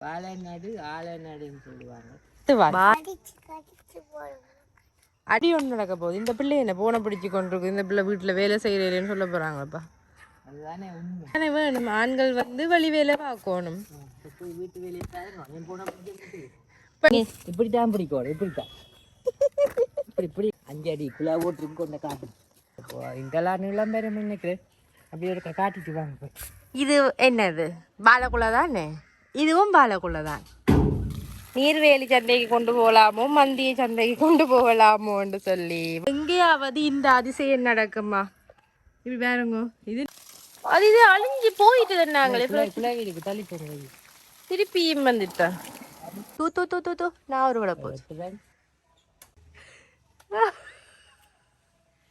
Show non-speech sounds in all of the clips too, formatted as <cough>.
பாலநாடு ஆலநாடுன்னு சொல்லுவாங்க. அடி ஒன்று நடக்க போகுது. இந்த பிள்ளை என்ன போனை பிடிச்சி கொண்டிருக்கு இந்த பிள்ளை வீட்டில் வேலை செய்கிறேன்னு சொல்ல போகிறாங்கப்பா அதுதானே உண்மை. வேணும். ஆண்கள் வந்து வழி வேலை பார்க்கணும். வீட்டு வேலையை இப்படி தான் பிடிக்கும். இப்படி தான் இப்படி இப்படி. அஞ்சு அடி குழா ஓட்டு கொண்ட காட்டு. இங்கெல்லாம் நீளம் பெற நினைக்கிறேன் அப்படி ஒரு காட்டிட்டு வாங்க போய். இது என்னது? பாலக்குள்ள தானே இதுவும் பாலக்குள்ள தான் நீர்வேலி சந்தைக்கு கொண்டு போகலாமோ மந்திய சந்தைக்கு கொண்டு போகலாமோன்னு சொல்லி. எங்கேயாவது இந்த அதிசயம் நடக்குமா? இப்படி பாருங்க இது அது இது அழிஞ்சு போயிட்டு நாங்களே. பிள்ளைகளுக்கு தள்ளி போங்க திருப்பியும் வந்துட்டேன் தூ தூ தூ தூ தூ. நான் ஒரு விட போச்சு. இப்பதான்.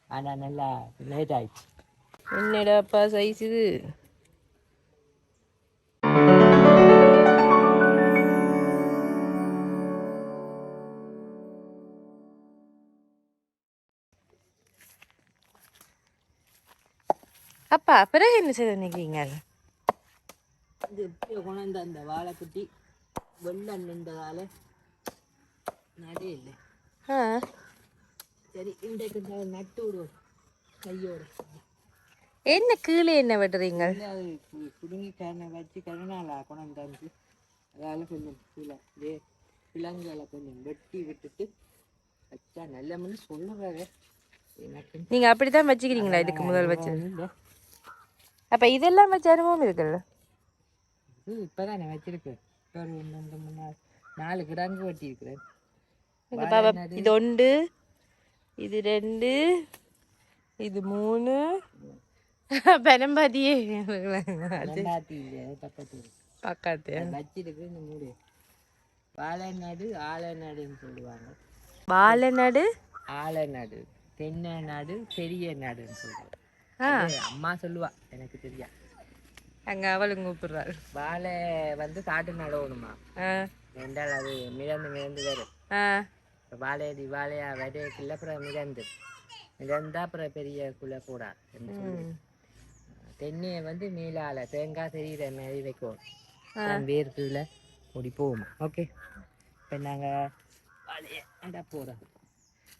ஆனா நல்லா லேட் ஆயிடுச்சு. என்னடாப்பா சைஸ் இது அப்பா பிறகு என்ன செய்து நிற்கிறீங்க இது எப்படியோ கொண்டாந்து அந்த வாழைக்குட்டி வெள்ளம் நின்றதால நடே இல்லை ஆ. சரி இன்றைக்கு இந்த நட்டு விடுவோம். கையோட. என்ன கீழே என்ன விடுறீங்க குடுங்கி கரணை வச்சு கருணால கொண்டாந்து அதால கொஞ்சம் கீழே இதே கிழங்குகளை கொஞ்சம் வெட்டி விட்டுட்டு வச்சா நல்ல சொல்லுறாரு எனக்கு நீங்க அப்படித்தான் வச்சுக்கிறீங்களா? இதுக்கு முதல் இல்லை. அப்ப இதெல்லாம் வச்ச அனுபவம் இருக்குல்ல? இது வச்சிருக்கேன் இப்போ ஒரு ரெண்டு மூணு நாலு கிடங்கு வெட்டி இருக்கிறேன். இங்க பாப்பா இது ஒன்று இது ரெண்டு இது மூணு. பெனம்பாதியே பக்கத்து வச்சிருக்கு இந்த மூடு. வாழைநாடு ஆலநாடுன்னு சொல்லுவாங்க. பாலநாடு ஆலநாடு தென்னை நாடு பெரிய நாடுன்னு சொல்லுவாங்க. அம்மா சொல்லுவா எனக்கு தெரியா. அங்க அவளுங்க கூப்பிடுறாரு வாழை வந்து காட்டு நடவணுமா என்றால் அது மிதந்து மிதந்து வரும். வாழையடி வாழையா விதைக்குள்ள அப்புறம் மிதந்து. மிதந்தா அப்புறம் பெரிய குள்ள கூடா. தென்னையை வந்து மேலால தேங்காய் தெரியுற மாதிரி வைக்கும் அப்புறம் வேர் கீழே ஓடி போவோம்? ஓகே. இப்போ நாங்கள் வாழையை நட போகிறோம்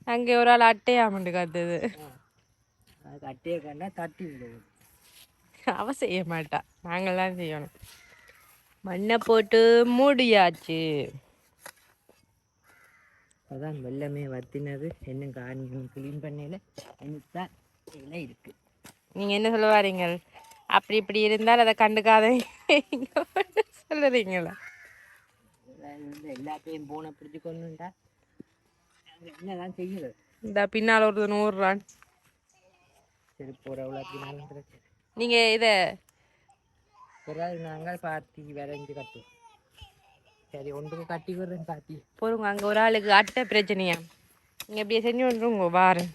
அங்கே ஒரு ஆள் அட்டையாமண்டு காத்துது அதுக்கு அட்டையை கண்டா தட்டி விடுவோம். அவ செய்ய மாட்டா. நாங்கள்லாம் செய்யணும். மண்ணை போட்டு மூடியாச்சு. அதான் வெள்ளமே வத்தினது. இன்னும் காணி க்ளீன் பண்ணல தான் இலை இருக்கு. நீங்க என்ன சொல்ல வாரீங்க? அப்படி இப்படி இருந்தால் அதை கண்டுக்காத. சொல்லுறீங்களா எல்லாத்தையும் போனை பிடிச்சி கொண்டுண்டா என்னதான் செய்யுது இந்த பின்னால் ஒருத்தர் நூறுறான் சரி போகிற அவ்வளோத்தினாலும் பிரச்சனை நீங்க இதை பிறகு நாங்கள் பார்த்தி வரைஞ்சி கட்டுவோம் சரி ஒன்றுக்கு கட்டி விடுறேன் பாத்தி. போருங்க அங்கே ஒரு ஆளுக்கு அட்டை பிரச்சனையா? நீங்கள் அப்படியே செஞ்சு வந்துருங்க வாரேன்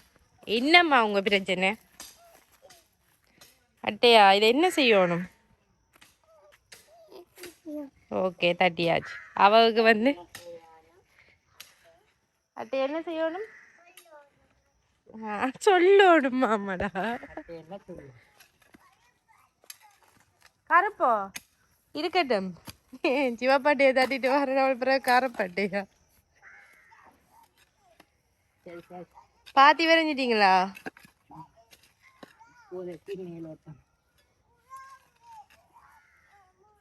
என்னம்மா உங்க பிரச்சனை? அட்டையா இதை என்ன செய்யணும்? ஓகே தட்டியாச்சு. அவளுக்கு வந்து அட்டை என்ன செய்யணும்? ஆ, சொல்லணும் மாமாடா. கருப்போ இருக்கட்டும். சிவப்பாட்டையை தட்டிட்டு வரணும் பிறகு கரப்பாட்டையா? பாத்தி வரைஞ்சிட்டீங்களா?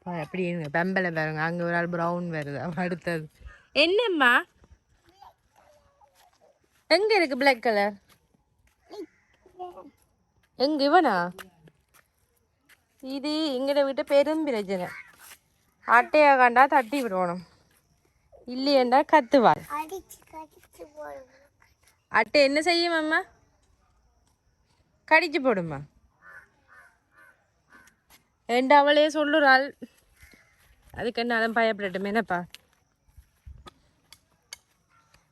அப்படி இருங்க பெம்பலை பாருங்க அங்க ஒரு ஆள் ப்ரௌன் வருது அடுத்தது. என்னம்மா? எங்க இருக்கு பிளாக் கலர் எங்க இவனா? இது எங்கட வீட்டு பெரும் பிரச்சனை அட்டையா கண்டா தட்டி விடுவோம் இல்லையண்டா கத்துவாள். அட்டை என்ன செய்யும் அம்மா? கடிச்சு போடுமா? என்று அவளே சொல்லுறாள்? அதுக்கு என்னாலும் பயப்படட்டும் என்னப்பா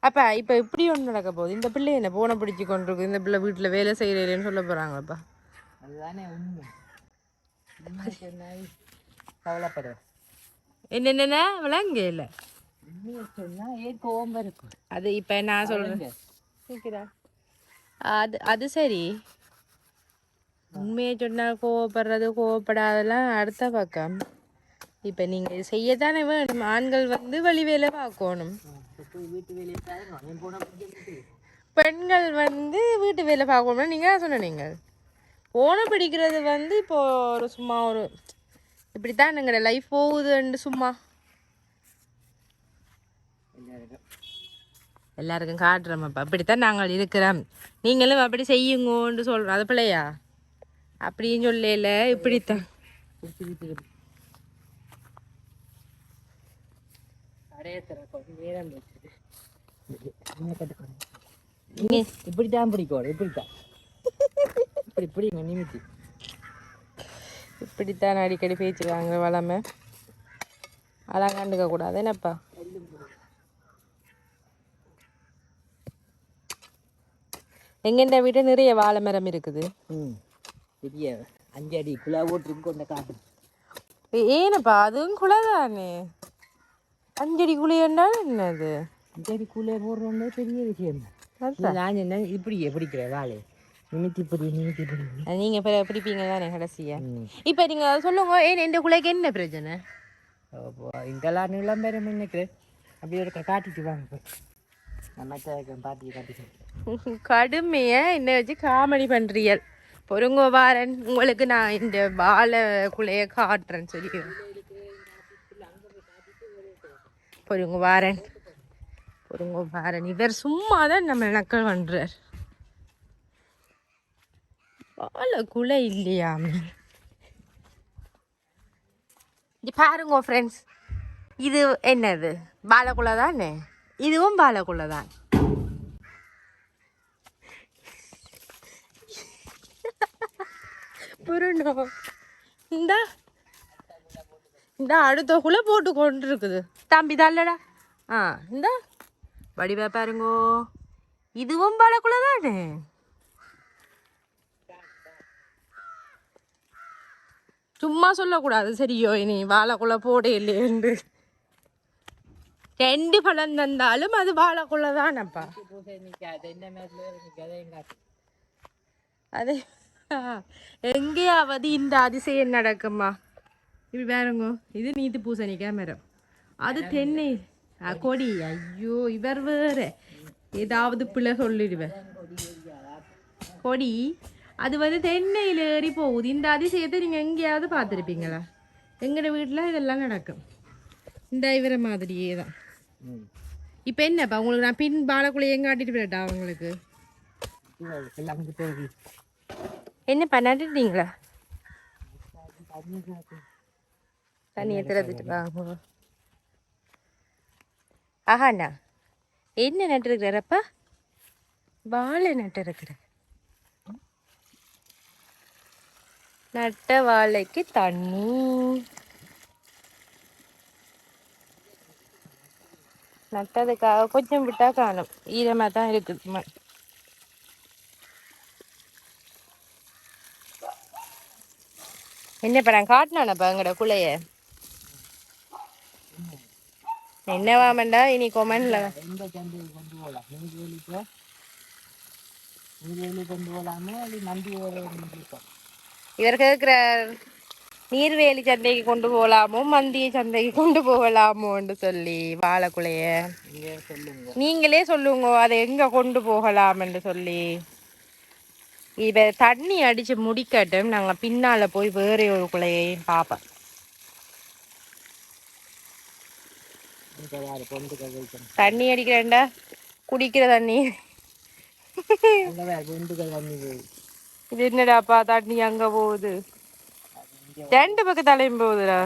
அப்பா இப்போ இப்படி ஒன்று நடக்க போகுது. இந்த பிள்ளை என்ன போனை பிடிச்சி கொண்டிருக்கு இந்த பிள்ளை வீட்டில் வேலை செய்கிறேன்னு சொல்ல போகிறாங்களப்பா அதுதானே உண்மை. உண்மை சொன்னால் கவலைப்பட என்னென்ன விளங்க இல்லை. இருக்கும் அது இப்போ நான் சொல்கிறேன் கேட்குதா அது அது சரி. உண்மையை சொன்னால் கோவப்படுறது கோவப்படாதெல்லாம் அடுத்த பக்கம். இப்போ நீங்கள் செய்யத்தானே வேணும். ஆண்கள் வந்து வழி வேலை பார்க்கணும். பெண்கள் வந்து வீட்டு வேலை பார்க்கணும்னா நீங்கள் சொன்னீங்க போன பிடிக்கிறது வந்து இப்போ ஒரு சும்மா ஒரு இப்படித்தான் எங்களோட லைஃப் போகுதுன்னு சும்மா. எல்லாருக்கும் காட்டுறோம்ப்பா அப்படித்தான் நாங்கள் இருக்கிறோம். நீங்களும் அப்படி செய்யுங்கன்னு சொல்கிறோம் அது பிள்ளையா? அப்படின்னு சொல்லல இப்படித்தான். பிடிச்சி நேரம் வச்சுட்டு என்ன கட்டுக்கணும் நீங்க- இப்படி தான் பிடிக்கும் இப்படி தான் இப்படி பிடிங்க நிமித்தி. இப்படித்தான் அடிக்கடி பேச்சுவாங்க வளமை. அதெல்லாம் கண்டுக்க கூடாது என்னப்பா? எங்கெண்ட வீட்டு நிறைய வாழை மரம் இருக்குது. ம் பெரிய அஞ்சு அடி குழா ஓட்டு கொண்ட காட்டு ஏனப்பா அதுவும் குலதானே அஞ்சடி குழியண்டால் என்னது? அடி குள்ளே போடுறோம்னா பெரிய விஷயம். நான் என்ன இப்படி பிடிக்கிற வாழை நிமித்தி இப்படி நிமித்தி அது நீங்க பிடிப்பீங்க தானே கடைசியா இப்ப நீங்க சொல்லுங்க ஏன் இந்த குலைக்கு என்ன பிரச்சனை அப்போ இங்கெல்லாம் நீளம் பேர் நினைக்கிறேன் அப்படி ஒரு காட்டிட்டு வாங்க கடுமைய என்ன வச்சு காமெடி பண்றீர்கள் பொருங்கோ வாரன் உங்களுக்கு நான் இந்த பால குலைய காட்டுறேன் சரி பொருங்க வாரன் பொருங்க வாரன் இவர் சும்மா தான் நம்ம நக்கல் பண்றார். பால குலை இது பாருங்க ஃப்ரெண்ட்ஸ் இது என்னது? பாலக்குள்ள தானே? இதுவும் பாலக்குள்ள தான். புரியணும் இந்த. இந்த அடுத்த குள்ள போட்டு கொண்டு இருக்குது தம்பி இல்லடா ஆ இந்த. வடிவா பாருங்கோ. இதுவும் பாலக்குள்ள தானே? சும்மா சொல்லக்கூடாது. சரியோ இனி வாழைக்குள்ள போட இல்லையென்று ரெண்டு பழம் தந்தாலும் அது வாழைக்குள்ள தானப்பா. அதே எங்கேயாவது இந்த அதிசயம் நடக்குமா? இப்படி பாருங்க இது நீத்து பூசணிக்காய் மரம் அது தென்னை கொடி ஐயோ இவர் வேற ஏதாவது பிள்ளை சொல்லிடுவேன் கொடி அது வந்து தென்னையில் ஏறி போகுது இந்த அதிசயத்தை நீங்கள் எங்கேயாவது பார்த்துருப்பீங்களா எங்களோட வீட்டில் இதெல்லாம் நடக்கும் இந்த இவர மாதிரியே தான் இப்போ என்னப்பா உங்களுக்கு நான் பின் பாலக்குள்ளையே காட்டிட்டு போயிட்டா அவங்களுக்கு என்னப்பா நட்டுட்டீங்களா தண்ணியை திறந்துட்டு வாங்க ஆஹாண்ணா. என்ன நட்டுருக்கிறாரப்பா? வாழை நட்டுருக்கிற நட்ட வாழைக்கு தண்ணி. நட்டதுக்காக கொஞ்சம் விட்டா காணும். ஈரமாக தான் இருக்குது மண் என்ன படம் காட்டினானப்பா எங்கட என்னவா என்னவாமண்டா இனி கொமெண்ட்ல? எந்த சந்தையை கொண்டு போகலாம் நீதி வெளிக்கு நீதி கொண்டு போகலாமோ அது நம்பி இவர் கேட்கிறார் நீர்வேலி சந்தைக்கு கொண்டு போகலாமோ மந்திய சந்தைக்கு கொண்டு போகலாமோன்னு சொல்லி வாழைக்குலைய. நீங்களே சொல்லுங்க அதை எங்கே கொண்டு போகலாம்னு சொல்லி. இப்போ தண்ணி அடித்து முடிக்கட்டும் நாங்கள் பின்னால் போய் வேற ஒரு குலையையும் பார்ப்போம் இங்கே யாரு கொண்டு வைக்கணும் தண்ணி அடிக்கிறேன்டா. குடிக்கிற தண்ணி. இது என்னடாப்பா தண்ணி அங்க போகுது. ரெண்டு பக்கம் தலையும் போகுதுடா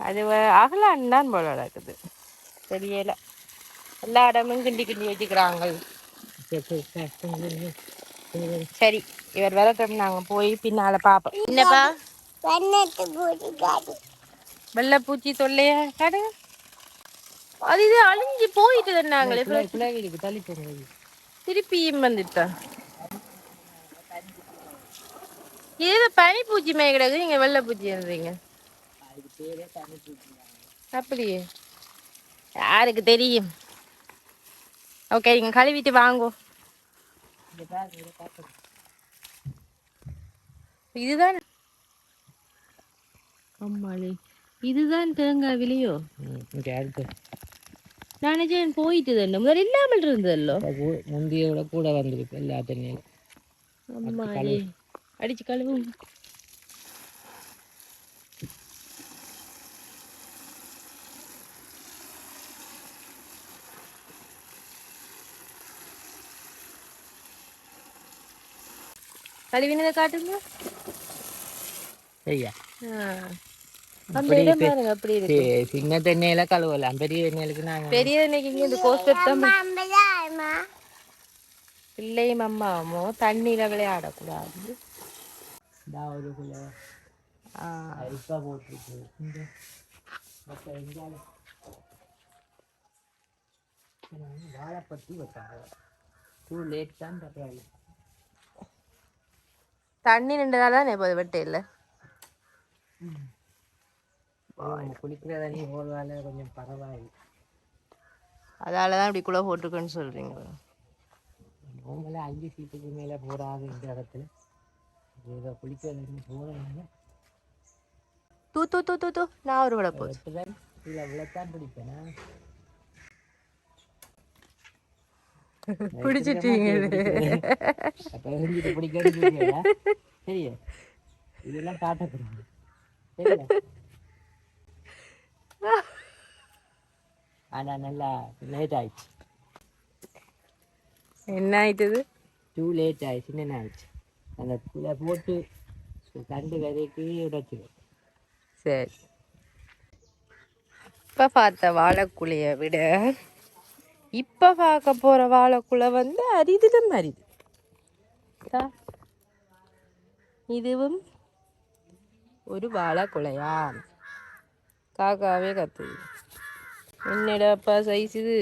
அது அகலான்னு தான் போல நடக்குது. தெரியல. எல்லா இடமும் கிண்டி கிண்டி வச்சுக்கிறாங்க சரி இவர் வரட்டும் நாங்க போய் பின்னால பாப்போம். என்னப்பா? வெள்ளைப்பூச்சி தொல்லைய? காடு. அது இது அழிஞ்சு போயிட்டு போங்க திருப்பியும் வந்துட்டான் இது பனிப்பூச்சி மேய கிடக்கு நீங்க தண்ணி பூச்சி அப்படியே. யாருக்கு தெரியும்? ஓகே நீங்க கழுவிட்டு வாங்கோ. இதுதான். அம்மாளே. இதுதான் தேங்காய் விலையோ நான் நினைச்சேன் போயிட்டு தானே முதல்ல இல்லாமல் இருந்ததல்லோ? முந்திய விட கூட வந்திருக்கு எல்லா தண்ணியிலும் அம்மாளே அடிச்சு கழுவு. கழுவினதை காட்டுங்க. சரியா ஆ. சின்ன தண்ணியில கழுவலாம் பெரிய தண்ணிகளுக்கு நாங்கள் பெரிய இன்னைக்கு இங்க இந்த கோஸ்டர் தான் பிள்ளையும் அம்மாவும் தண்ணியில விளையாடக்கூடாது. வாழைப்பட்டி வச்சாங்க டூ லேட் தான் பரவாயில்ல தண்ணி நின்றதால தான் எப்போது வெட்ட இல்லை? குளிக்கிற தண்ணி போடுவால கொஞ்சம் பரவாயில்லை. அதால தான் இப்படி குள்ள போட்டிருக்குன்னு சொல்றீங்க. அவங்கள அஞ்சு சீட்டுக்கு மேலே போடாது இந்த இடத்துல. ஏதோ குளிக்கிற தண்ணி போடுறாங்க தூ தூ தூ தூ தூ. நான் ஒரு விட போகுது வெட்டுறேன் இதில் இவ்வளோத்தான் பிடிப்பேனா? <laughs> பிடிச்சிட்டீங்க இதெல்லாம் காட்டக்கூடாது. சரியா? <laughs> ஆனா நல்லா லேட் ஆயிடுச்சு. என்ன ஆயிட்டது? டூ லேட் ஆயிடுச்சு. என்ன ஆயிடுச்சு? அந்த இதை போட்டு கண்டு விதைக்கு உடைச்சிடும் சரி. இப்போ பார்த்த வாழைக்குலைய விட இப்போ பார்க்க போகிற வாழைக்குலை வந்து அரிதிலும் அரிது. இதா. இதுவும் ஒரு வாழைக்குலையா? காக்காவே கத்துது. என்னடாப்பா சைஸ் இது?